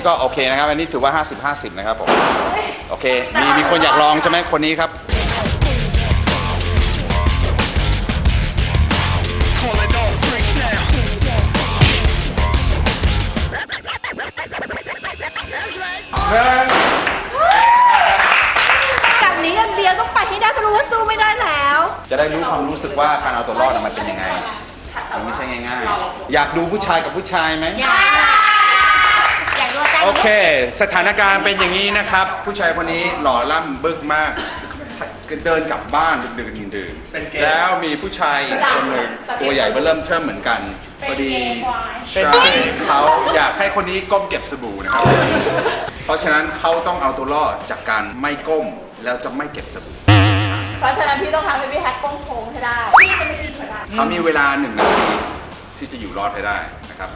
นนี้ก็โอเคนะครับ อันนี้ถือว่า 50 50 นะครับผม โอเค มีมีคนอยากลองใช่ไหมคนนี้ครับจากนี้กันเบียร์ต้องไปให้ได้เพราะรู้ว่าสู้ไม่ได้แล้ว จะได้รู้ความรู้สึกว่าการเอาตัวรอดน่ะมันเป็นยังไง มันไม่ใช่ง่ายๆ อยากดูผู้ชายกับผู้ชายไหม อยาก อยากดูอาจารย์โอเค สถานการณ์เป็นอย่างนี้นะครับ ผู้ชายคนนี้หล่อล่ำบึกมากเดินกลับบ้านดึกๆดื่นๆแล้วมีผู้ชายอีกคนหนึ่งตัวใหญ่เบ้อเริ่มเทิมเหมือนกันพอดีใช่เขาอยากให้คนนี้ก้มเก็บสบู่นะครับ เพราะฉะนั้นเขาต้องเอาตัวรอดจากการไม่ก้มแล้วจะไม่เก็บสบู่เพราะฉะนั้นพี่ต้องทำให้พี่แฮกโป้งโค้งให้ได้ พี่จะไม่กินเหมือนกันเขามีเวลาหนึ่งนาทีที่จะอยู่รอดให้ได้นะครับ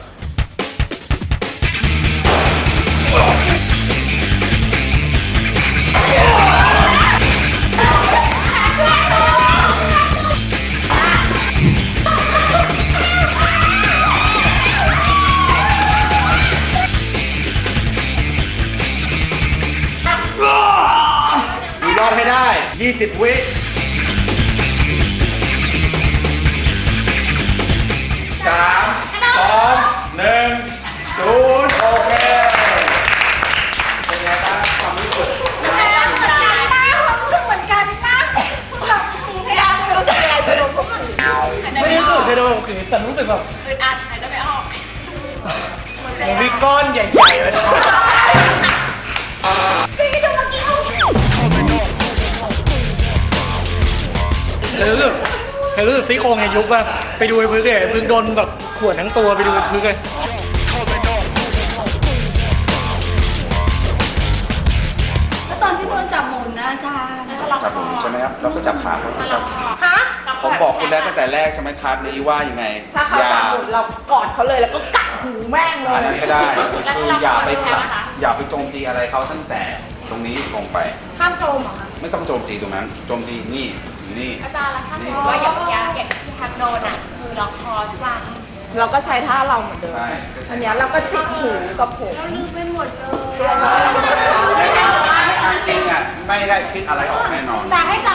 ได้ เธอรู้สึกเธอรู้สึกซี่โครงเนี่ยยุบป่ะไปดูไอ้พึ่งเลยพึ่งโดนแบบขวนทั้งตัวไปดูไอ้พึ่งเลยแล้วตอนที่โดนจับหมุนนะอาจารย์จับหมุนใช่ไหมครับเราก็จับขาเขาสิครับฮะผมบอกคุณแล้วตั้งแต่แรกใช่ไหมครับนี้ว่ายังไงถ้าเขาอย่าจับหมุนเรากอดเขาเลยแล้วก็กัดหูแม่งเลอันย นั้นก็ได้คืออย่าไปแล้วเราทำยังไงนะคะอย่าไปโจมตีอะไรเขาตั้งแต่ตรงนี้ลงไปห้ามโจมเหรอคะไม่ต้องโจมตีตรงนั้น โจมตีนี่ นี่ อาจารย์แล้วถ้าสมมติว่าอย่างเมื่อกี้อย่างที่แฮกโดนอะคือล็อกคอใช่ป่ะเราก็ใช้ท่าเราเหมือนเดิม ใช่ อันเนี้ยเราก็จิกหูกับผมเราลืมไปหมดเลย จริงอะ ไม่ได้คิดอะไรออกแน่นอน แต่ให้จำ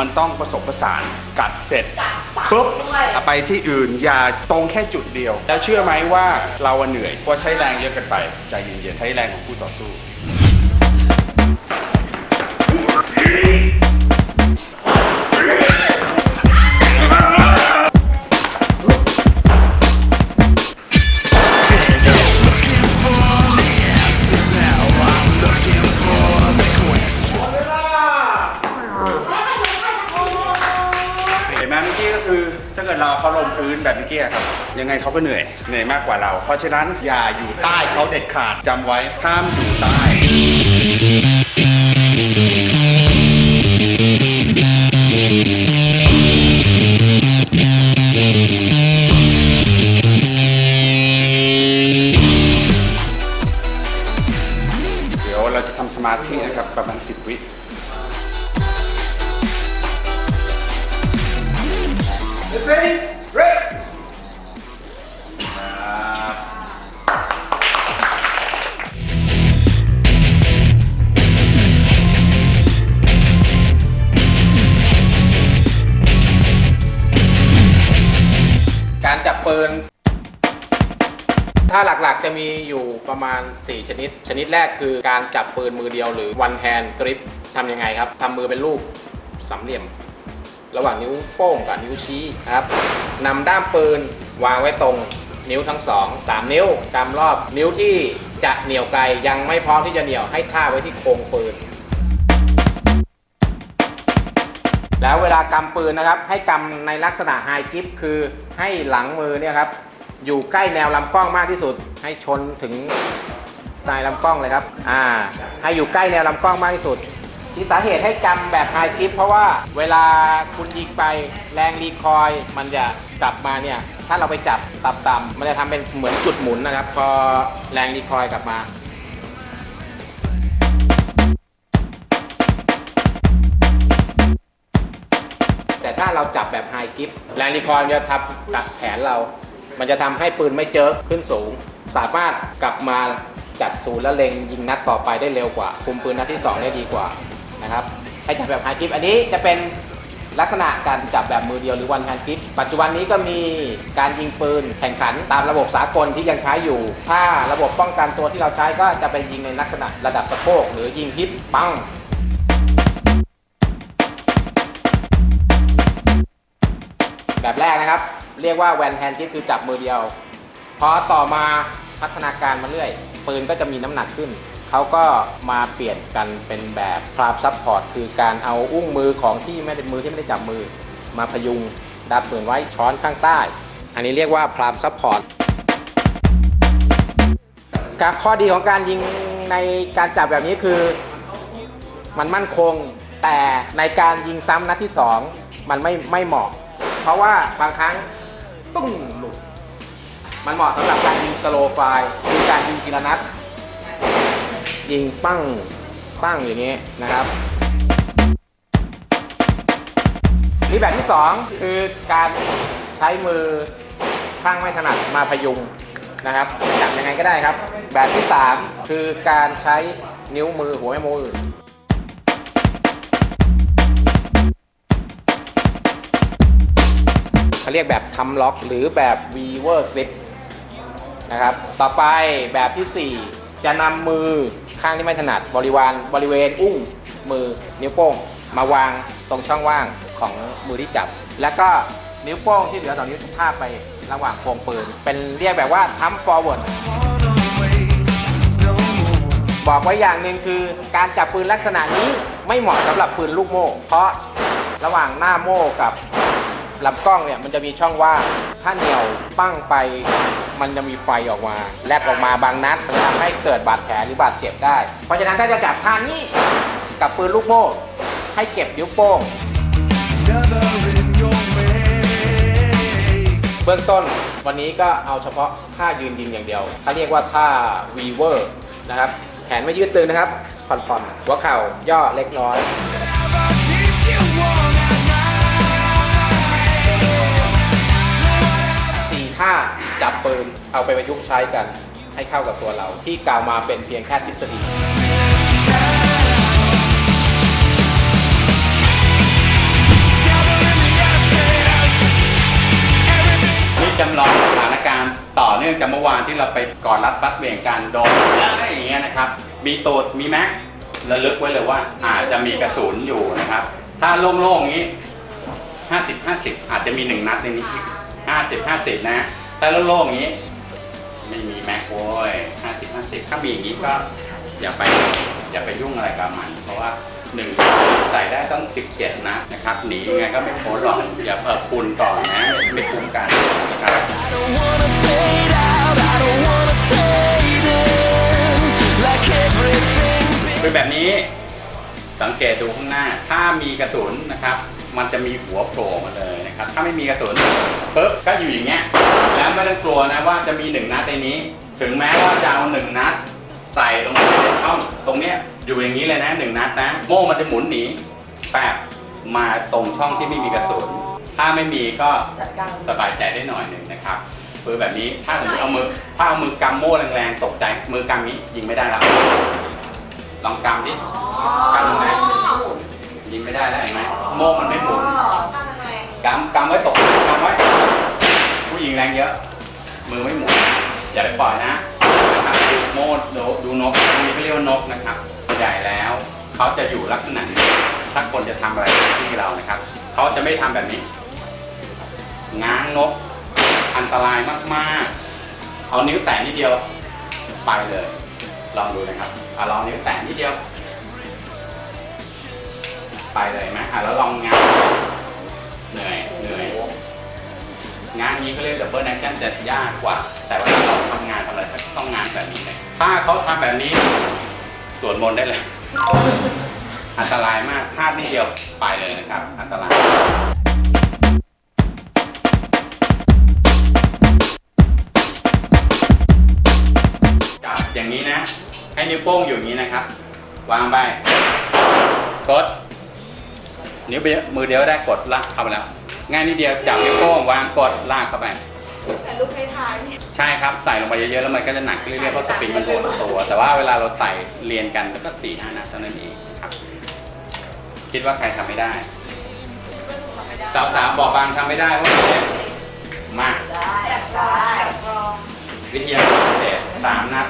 มันต้องผสมผสานกัดเสร็จปุ๊บเอาไปที่อื่นอย่าตรงแค่จุดเดียว แล้วเชื่อไหมว่าเราอะเหนื่อยเพราะใช้แรงเยอะเกินไปใจเย็นๆใช้แรงของคู่ต่อสู้ เขาลมพื้นแบบเมื่อกี้ครับ ยังไงเขาก็เหนื่อยเหนื่อยมากกว่าเรา เพราะฉะนั้นอย่าอยู่ใต้เขาเด็ดขาดจำไว้ห้ามอยู่ใต้เดี๋ยวเราจะทำสมาธินะครับประมาณ 10 วิเฮ้ย ปืน ถ้าหลักๆจะมีอยู่ประมาณ 4 ชนิด ชนิดแรกคือการจับปืนมือเดียวหรือ one hand grip ทำยังไงครับทำมือเป็นรูปสามเหลี่ยม ระหว่างนิ้วโป้งกับนิ้วชี้ครับนำด้ามปืนวางไว้ตรงนิ้วทั้งสองสามนิ้วกำรอบนิ้วที่จะเหนี่ยวไกลยังไม่พร้อมที่จะเหนี่ยวให้ท่าไว้ที่โครงปืน แล้วเวลากำปืนนะครับ ให้กำในลักษณะไฮกิฟคือให้หลังมือเนี่ยครับอยู่ใกล้แนวลำกล้องมากที่สุด ให้ชนถึงปลายลำกล้องเลยครับ อ่า ให้อยู่ใกล้แนวลำกล้องมากที่สุด ที่สาเหตุให้กำแบบไฮกิฟเพราะว่าเวลาคุณยิงไปแรงรีคอยมันจะกลับมาเนี่ย ถ้าเราไปจับต่ำๆมันจะทำเป็นเหมือนจุดหมุนนะครับ พอแรงรีคอยกลับมา เราจับแบบไฮกิฟแรงรีคอยล์จะทับกับแขนเรา มันจะทำให้ปืนไม่เจิกขึ้นสูง สามารถกลับมาจัดศูนย์และเล็งยิงนัดต่อไปได้เร็วกว่า คุมปืนนัดที่2ได้ดีกว่านะครับให้จับแบบไฮกิฟอันนี้จะเป็นลักษณะการจับแบบมือเดียวหรือวันแฮนกิฟปัจจุบันนี้ก็มีการยิงปืนแข่งขันตามระบบสากลที่ยังใช้อยู่ ถ้าระบบป้องกันตัวที่เราใช้ก็จะเป็นยิงในลักษณะระดับสะโพกหรือยิงฮิตปัง แบบแรกนะครับ เรียกว่าแวนแฮนด์ที่คือจับมือเดียว พอต่อมาพัฒนาการมาเรื่อย ปืนก็จะมีน้ำหนักขึ้น เขาก็มาเปลี่ยนกันเป็นแบบพรามซับพอร์ตคือการเอาอุ้งมือของที่ไม่ได้มือที่ไม่ได้จับมือ มาพยุงดับปืนไว้ช้อนข้างใต้ อันนี้เรียกว่าพรามซับพอร์ตการข้อดีของการยิงในการจับแบบนี้คือมันมั่นคงแต่ในการยิงซ้ำนัดที่ 2 มันไม่ไม่เหมาะ เพราะว่าบางครั้งตุ้งหลุด มันเหมาะสำหรับการยิงสโลว์ไฟล์คือการยิงทีละนัด ยิงปั้งปั้งอย่างนี้นะครับนี่แบบที่ 2 คือการใช้มือข้างไม่ถนัดมาพยุงนะครับจับยังไงก็ได้ครับ แบบที่ 3 คือการใช้นิ้วมือหัวแม่มือ เขาเรียกแบบทำล็อก หรือแบบ weaver grip นะครับ ต่อไปแบบทีสี่ 4 จะนำมือข้างที่ไม่ถนัดบริวารบริเวณอุ้งมือนิ้วโป้ง มาวางตรงช่องว่างของมือที่จับ แล้วก็นิ้วโป้งที่เหลือสองนิ้วพาดไประหว่างโครงปืน เป็นเรียกแบบว่าทำ forward บอกไว้อย่างหนึ่งคือการจับปืนลักษณะนี้ไม่เหมาะสำหรับปืนลูกโม่ เพราะระหว่างหน้าโม่กับ ลำกล้องเนี่ยมันจะมีช่องว่างถ้าเหนียวปั้งไป มันจะมีไฟออกมา แลบออกมาบางนัดมันจะทำให้เกิดบาดแผลหรือบาดเจ็บได้ เพราะฉะนั้นถ้าจะจับท่านี้กับปืนลูกโม่ให้เก็บนิ้วโป้งเบื้องต้นวันนี้ก็เอาเฉพาะท่ายืนยิงอย่างเดียวเขาเรียกว่าท่า weaver นะครับ แขนไม่ยืดตึงนะครับผ่อนๆหัวเข่าย่อเล็กน้อย ปืนเอาไปประยุกต์ใช้กันให้เข้ากับตัวเรา ที่กล่าวมาเป็นเพียงแค่ทฤษฎีนี่จำลองสถานการณ์ต่อเนื่องจากเมื่อวานที่เราไปก่อดรัดฟัดเหวี่ยงกันโดนอะไรอย่างเงี้ยนะครับ มีตูดมีแม็กระลึกไว้เลยว่าอาจจะมีกระสุนอยู่นะครับ ถ้าโล่งๆอย่างนี้ 50 50 อาจจะมีหนึ่งนัดในนี้ 50 50 นะ ถ้าโล่งๆอย่างนี้ ไม่มีแม็กโว้ย50 50ถ้ามีอย่างนี้ก็อย่าไปอย่าไปยุ่งอะไรกับมัน เพราะว่าหนึ่งใส่ได้ต้อง17นัดนะครับ หนียังไงก็ไม่พ้นหรอกอย่าเพิ่มคุณก่อนนะ ไม่คุ้มกันนะครับ don't wanna fade out, I don't wanna fade in like everything เป็นแบบนี้ สังเกตดูข้างหน้า ถ้ามีกระสุนนะครับ มันจะมีหัวโผล่มาเลยนะครับ ถ้าไม่มีกระสุนปุ๊บก็อยู่อย่างเงี้ย แล้วไม่ต้องกลัวนะว่าจะมีหนึ่งนัดในนี้ ถึงแม้ว่าจะเอาหนึ่งนัด ใส่ลงไปในช่องตรงเนี้ยอยู่อย่างนี้เลยนะหนึ่งนัดนะ โม่มันจะหมุนหนีแป๊บมาตรงช่องที่ไม่มีกระสุน ถ้าไม่มีก็จัดการสบายใจได้หน่อยหนึ่งนะครับปืนแบบนี้ถ้าสมมติเอามือถ้าเอามือกำโม่แรงๆตกใจมือกำนี้ยิงไม่ได้แล้ว ลองกำดิกำแรงๆยิงไม่ได้แล้วเห็นไหมโม่มันไม่หมุนกำกำไว้ตกกำไว้ ผู้ยิงแรงเยอะ มือไม่หมุน อย่าไปปล่อยนะนะครับดูโม่ดูดูนกตรงนี้เขาเรียกว่านกนะครับส่วนใหญ่แล้วเขาจะอยู่ลักษณะนี้ถ้าคนจะทำอะไรที่เรานะครับเขาจะไม่ทำแบบนี้ ง้างนก อันตรายมากๆ เอานิ้วแตะนิดเดียวไปเลย ลองดูนะครับอะลองนิ้วแตะนิดเดียว ไปเลยไหมอะแล้วลองง้างเหนื่อยเหนื่อยงานนี้ก็เรียกดับเบิลแอคชั่นจะยากกว่า แต่ว่าถ้าเราทำงานทำอะไรต้องงานแบบนี้เลยถ้าเขาทำแบบนี้สวดมนต์ได้เลย อันตรายมากพลาดนิดเดียวไปเลยนะครับ อันตราย อย่างนี้นะ ให้นิ้วโป้งอยู่อย่างนี้นะครับ วางไป กด นิ้วเดียวมือเดียวได้กดลากเข้าไปแล้ว ง่ายนิดเดียวจับนิ้วโป้งวางกดลากเข้าไป แต่ลูกท้ายๆนี่ใช่ครับ ใส่ลงไปเยอะๆแล้วมันก็จะหนักขึ้นเรื่อยๆเพราะสปริงมันโดนตัว แต่ว่าเวลาเราใส่เรียนกันก็สี่ห้านัดเท่านั้นเองครับ คิดว่าใครทำไม่ได้สาวสามบอกบางทำไม่ได้ว่าเนี่ยมาได้ได้วิทยาการพิเศษสามนัด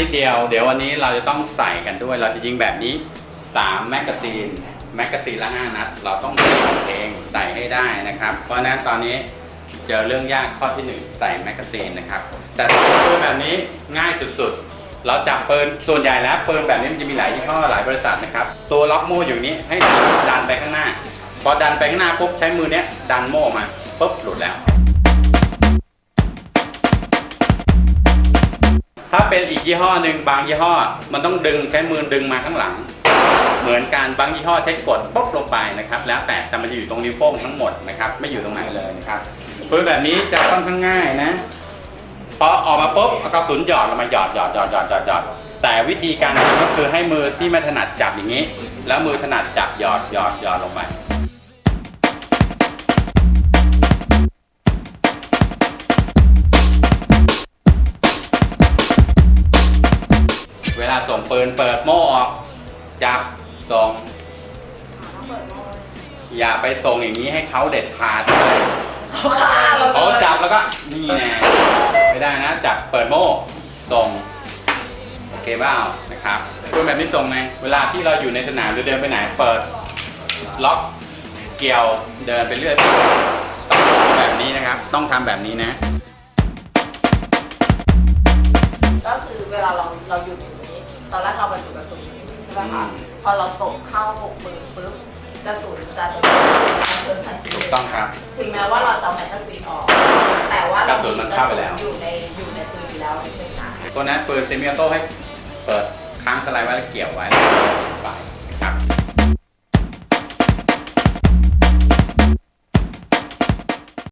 นิดเดียว เดี๋ยววันนี้เราจะต้องใส่กันด้วย เราจะยิงแบบนี้ 3 แมกกาซีน แมกกาซีนละ5นัด เราต้องใส่เองใส่ให้ได้นะครับ เพราะนั้นตอนนี้เจอเรื่องยากข้อที่ 1 ใส่แมกกาซีนนะครับ แต่ถ้ปืนแบบนี้ง่ายสุดๆ เราจับปืนส่วนใหญ่แล้วปืนแบบนี้มันจะมีหลายยี่ห้อหลายบริษัทนะครับ ตัวล็อกโม่อยู่นี้ให้ดันไปข้างหน้า พอดันไปข้างหน้าปุ๊บใช้มือเนี้ยดันโม่ออกมาปุ๊บหลุดแล้ว ถ้าเป็นอีกยี่ห้อหนึ่งบางยี่ห้อ มันต้องดึงใช้มือดึงมาข้างหลัง เหมือนการบางยี่ห้อใช้กดปุ๊บลงไปนะครับ แล้วแต่แต่มันจะอยู่ตรงนิ้วโป้งทั้งหมดนะครับ ไม่อยู่ตรงไหนเลยนะครับปืนแบบนี้จะค่อนข้างง่ายนะพอออกมาปุ๊บเอากระสุนหยอดลงมาหยอดหยอดหยอดหยอดหยอดหยอดแต่วิธีการทำก็คือให้มือที่ไม่ถนัดจับอย่างนี้ แล้วมือถนัดจับหยอดหยอดหยอดลงไป ส่งปืนเปิดโม่ออกจับส่ง อย่าไปส่งอย่างนี้ให้เขาเด็ดขาดเลยเขาจับแล้วก็นี่แน่ไม่ได้นะ จับเปิดโม่ส่งโอเคเปล่านะครับปืนแบบนี้ส่งไงเวลาที่เราอยู่ในสนามหรือเดินไปไหนเปิดล็อกเกี่ยวเดินไปเรื่อยต้องแบบนี้นะครับ ต้องทำแบบนี้นะ ก็คือเวลาเราเราอยู่อย่างนี้ ตอนแรกเราบรรจุกระสุนใช่ไหมอืคะมพอเราตกเข้าปืนปุ๊บกระสุนจะเดินทันทีถูกต้องครับ ถึงแม้ว่าเราจะเอาแมกกาซีนออก แต่ว่ากระสุนมันเข้าไปแล้วอยู่ในอยู่ในปืนอยู่แล้วนิดนึงนะตัวนั้นปืนเซมิออโต้ให้เปิดค้างสไลด์ไว้แล้วเกี่ยวไว้แล้วปัง